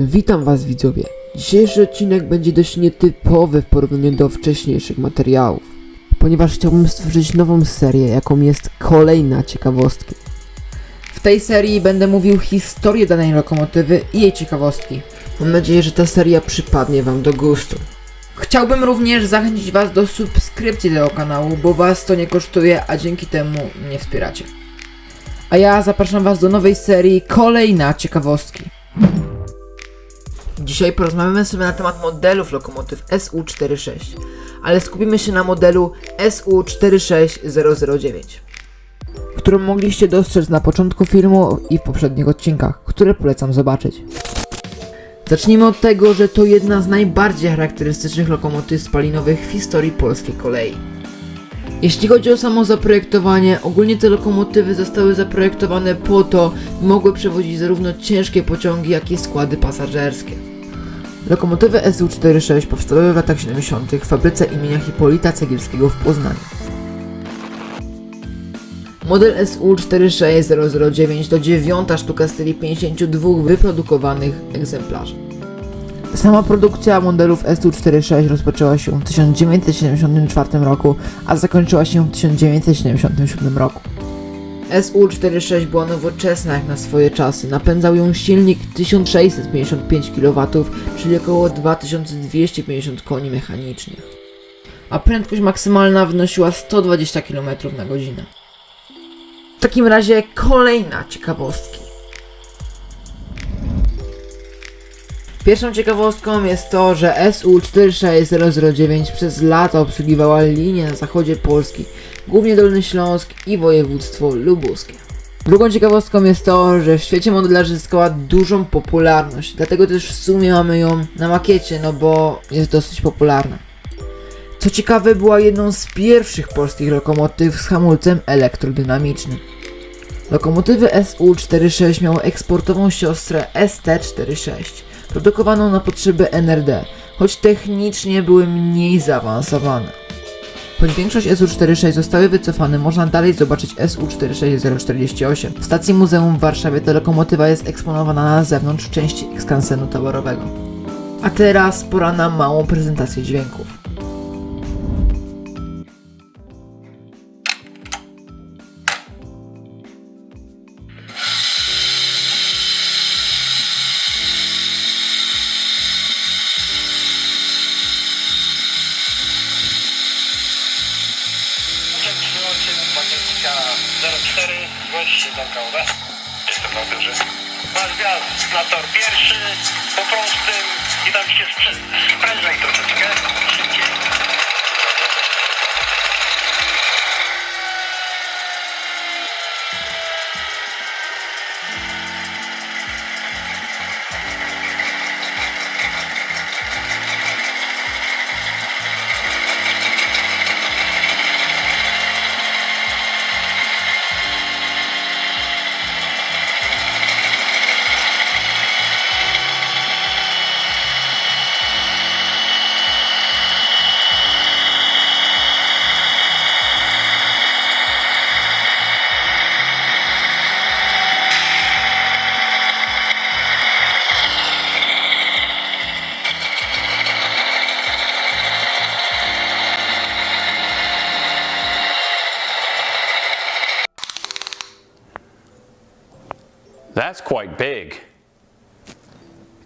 Witam Was widzowie. Dzisiejszy odcinek będzie dość nietypowy w porównaniu do wcześniejszych materiałów, ponieważ chciałbym stworzyć nową serię, jaką jest kolejna ciekawostki. W tej serii będę mówił historię danej lokomotywy i jej ciekawostki. Mam nadzieję, że ta seria przypadnie Wam do gustu. Chciałbym również zachęcić Was do subskrypcji tego kanału, bo Was to nie kosztuje, a dzięki temu mnie wspieracie. A ja zapraszam Was do nowej serii Kolejna ciekawostki. Dzisiaj porozmawiamy sobie na temat modelów lokomotyw SU-46, ale skupimy się na modelu SU-46009, którą mogliście dostrzec na początku filmu i w poprzednich odcinkach, które polecam zobaczyć. Zacznijmy od tego, że to jedna z najbardziej charakterystycznych lokomotyw spalinowych w historii polskiej kolei. Jeśli chodzi o samo zaprojektowanie, ogólnie te lokomotywy zostały zaprojektowane po to, by mogły przewozić zarówno ciężkie pociągi, jak i składy pasażerskie. Lokomotywy SU-46 powstały w latach 70. w fabryce imienia Hipolita Cegielskiego w Poznaniu. Model SU-46009 to dziewiąta sztuka z serii 52 wyprodukowanych egzemplarzy. Sama produkcja modelów SU-46 rozpoczęła się w 1974 roku, a zakończyła się w 1977 roku. SU-46 była nowoczesna jak na swoje czasy. Napędzał ją silnik 1655 kW, czyli około 2250 koni mechanicznych. A prędkość maksymalna wynosiła 120 km na godzinę. W takim razie kolejna ciekawostki. Pierwszą ciekawostką jest to, że SU-46009 przez lata obsługiwała linię na zachodzie Polski, głównie Dolny Śląsk i województwo lubuskie. Drugą ciekawostką jest to, że w świecie modelarzy zyskała dużą popularność, dlatego też w sumie mamy ją na makiecie, no bo jest dosyć popularna. Co ciekawe, była jedną z pierwszych polskich lokomotyw z hamulcem elektrodynamicznym. Lokomotywy SU-46 miały eksportową siostrę ST-46, produkowaną na potrzeby NRD, choć technicznie były mniej zaawansowane. Choć większość SU-46 zostały wycofane, można dalej zobaczyć SU-46048. W stacji muzeum w Warszawie ta lokomotywa jest eksponowana na zewnątrz w części skansenu towarowego. A teraz pora na małą prezentację dźwięków. 24 gości do kaługa. Jestem na górze. Masz wjazd na tor pierwszy, po prostym i tam się sprze- That's quite big.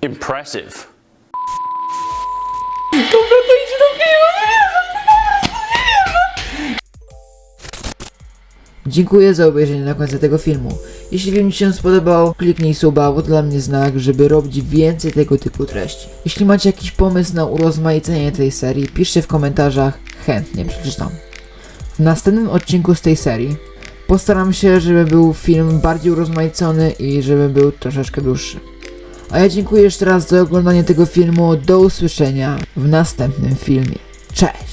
Impressive. Dziękuję za obejrzenie do końca tego filmu. Jeśli film Ci się spodobał, kliknij suba, bo to dla mnie znak, żeby robić więcej tego typu treści. Jeśli macie jakiś pomysł na urozmaicenie tej serii, piszcie w komentarzach, chętnie przeczytam. W następnym odcinku z tej serii postaram się, żeby był film bardziej urozmaicony i żeby był troszeczkę dłuższy. A ja dziękuję jeszcze raz za oglądanie tego filmu, do usłyszenia w następnym filmie. Cześć!